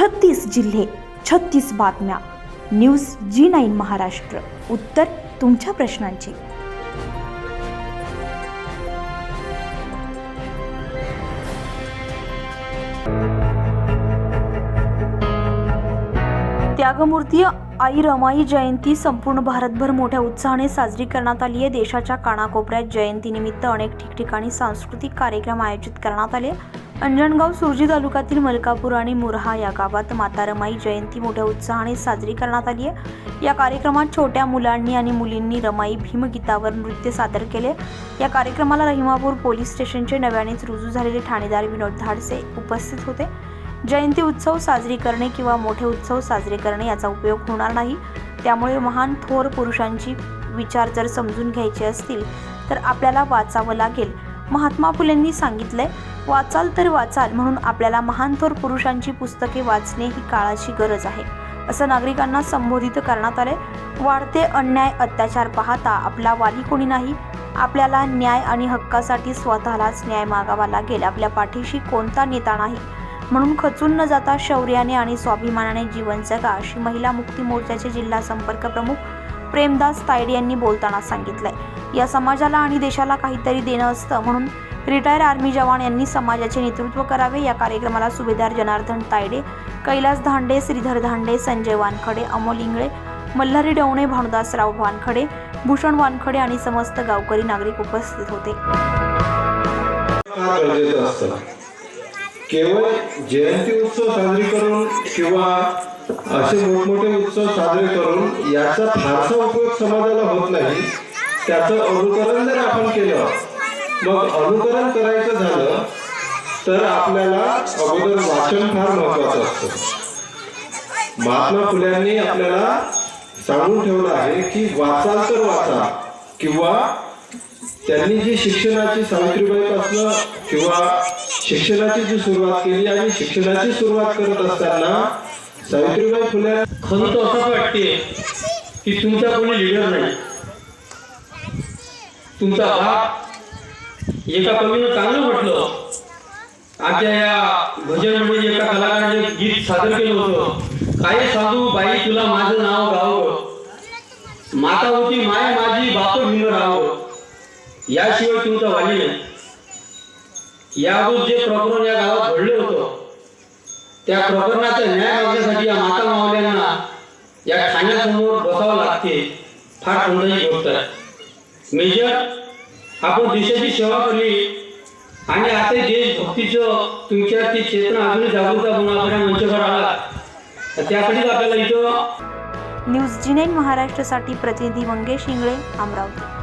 छत्तीस जिल्हे छत्तीस बातम्या. News G nine Maharashtra. उत्तर तुमच्या प्रश्नांची. त्यागमूर्ती आई रमाई जयंती संपूर्ण भारतभर मोठ्या उत्साहाने साजरी करण्यात आली आहे. देशाच्या कानाकोपऱ्यात जयंतीनिमित्त अनेक ठिकठिकाणी सांस्कृतिक कार्यक्रम आयोजित करण्यात आले. अंजणगाव सुरजी तालुक्यातील मलकापूर आणि मुरहा या गावात माता रमाई जयंती मोठ्या उत्साहाने साजरी करण्यात आली आहे. या कार्यक्रमात छोट्या मुलांनी आणि मुलींनी रमाई भीमगीतावर नृत्य सादर केले. या कार्यक्रमाला रहिमापूर पोलीस स्टेशनचे नव्यानेच रुजू झालेले ठाणेदार विनोद धाडसे उपस्थित होते. जयंती उत्सव साजरी करणे किंवा मोठे उत्सव साजरे करणे याचा उपयोग होणार नाही. त्यामुळे महान थोर पुरुषांची विचार जर समजून घ्यायचे असतील तर आपल्याला वाचावं लागेल. महात्मा फुलेंनी सांगितलंय वाचाल तर वाचाल म्हणून आपल्याला महान थोर पुरुषांची पुस्तके वाचणे ही काळाची गरज आहे. असं नागरिकांना संबोधित करण्यात आले वाढते अन्याय अत्याचार पाहता आपला वाली कोणी नाही? आपल्याला न्याय आणि हक्कासाठी स्वतःलाच न्याय मागावा लागेल. आपल्या पाठीशी कोणता नेता नाही? म्हणून खचून न जाता शौर्याने आणि स्वाभिमानाने जीवन जगा अशी महिला मुक्ती मोर्चाचे जिल्हा संपर्क प्रमुख प्रेमदास तायडे यांनी बोलताना सांगितलंय. या समाजाला आणि देशाला काहीतरी देणं असतं म्हणून रिटायर आर्मी जवान यांनी समाजाचे नेतृत्व करावे या कार्यक्रमाला सुभेदार जनार्दन तायडे कैलास धांडे श्रीधर धांडे संजय वानखडे अमोल इंगळे मल्हारी डवणे भानुदासराव वानखडे भूषण वानखडे आणि समस्त गावकरी नागरिक उपस्थित होते. केवळ जयंती उत्सव साजरी करून किंवा असे मोठमोठे उत्सव साजरे करून याचा फारसा उपयोग समाजाला होत नाही. त्याचं अनुकरण जर आपण केलं मग अनुकरण करायचं झालं तर आपल्याला अगोदर वाचन फार महत्वाचं असतं. महात्मा फुल्यांनी आपल्याला सांगून ठेवलं आहे की वाचाल तर वाचा किंवा त्यांनी जी शिक्षणाची सावित्रीबाईपासनं किंवा शिक्षणाची जी सुरुवात केली आणि शिक्षणाची सुरुवात करत असताना सावित्रीबाई फुले खंत असं वाटते की तुमचा कोणी लिडर नाही. तुमचा बाप एका कवीनं चांगलं म्हटलं आमच्या या भजन म्हणजे एका कलाकाराने गीत सादर केलं होतं. काय साधू बाई तुला माझं नाव गाव. माता होती माय माझी बाप भिन्न राव याशिवाय तुमचा वाली नाही. या अगोदर जे प्रकरण या गावात घडलं होतं त्या प्रकरणाचा न्याय मागण्यासाठी या माता मावल्यांना या खाण्यासमोर बसावं लागते फार कोणताही गोष्ट आहे. मेजर आपण देशाची सेवा केली आणि आता देशभक्तीचं तुमच्या ती चेतना अजून जागरूकता आपल्या मंचावर आला त्यासाठीच आपल्याला इथं न्यूज जिनेन नाईन महाराष्ट्रासाठी प्रतिनिधी मंगेश इंगळे अमरावती.